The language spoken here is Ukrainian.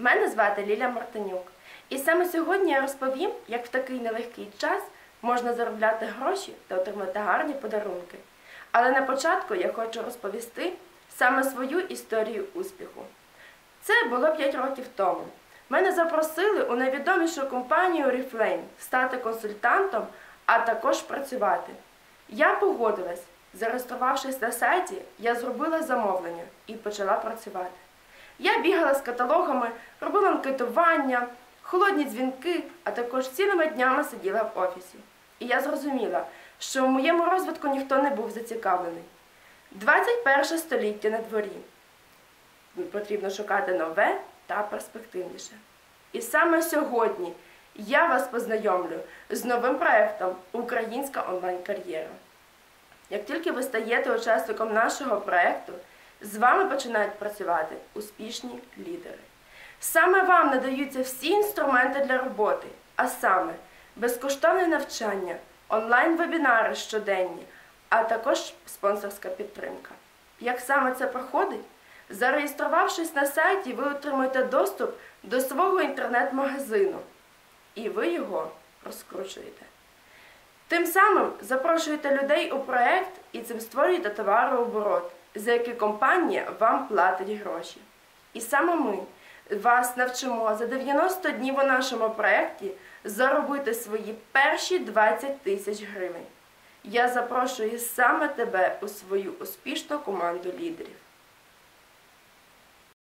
Мене звати Ліля Мартинюк. І саме сьогодні я розповім, як в такий нелегкий час можна заробляти гроші та отримати гарні подарунки. Але на початку я хочу розповісти саме свою історію успіху. Це було 5 років тому. Мене запросили у найвідомішу компанію Reflame стати консультантом, а також працювати. Я погодилась. Зареєструвавшись на сайті, я зробила замовлення і почала працювати. Я бігала з каталогами, робила анкетування, холодні дзвінки, а також цілими днями сиділа в офісі. І я зрозуміла, що в моєму розвитку ніхто не був зацікавлений. 21 століття на дворі. Потрібно шукати нове та перспективніше. І саме сьогодні я вас познайомлю з новим проєктом Українська онлайн-кар'єра. Як тільки ви стаєте учасником нашого проєкту, з вами починають працювати успішні лідери. Саме вам надаються всі інструменти для роботи, а саме безкоштовне навчання, онлайн-вебінари щоденні, а також спонсорська підтримка. Як саме це проходить? Зареєструвавшись на сайті, ви отримуєте доступ до свого інтернет-магазину, і ви його розкручуєте. Тим самим запрошуєте людей у проект і цим створюєте товарооборот, за які компанія вам платить гроші. І саме ми вас навчимо за 90 днів у нашому проєкті заробити свої перші 20 тисяч гривень. Я запрошую саме тебе у свою успішну команду лідерів.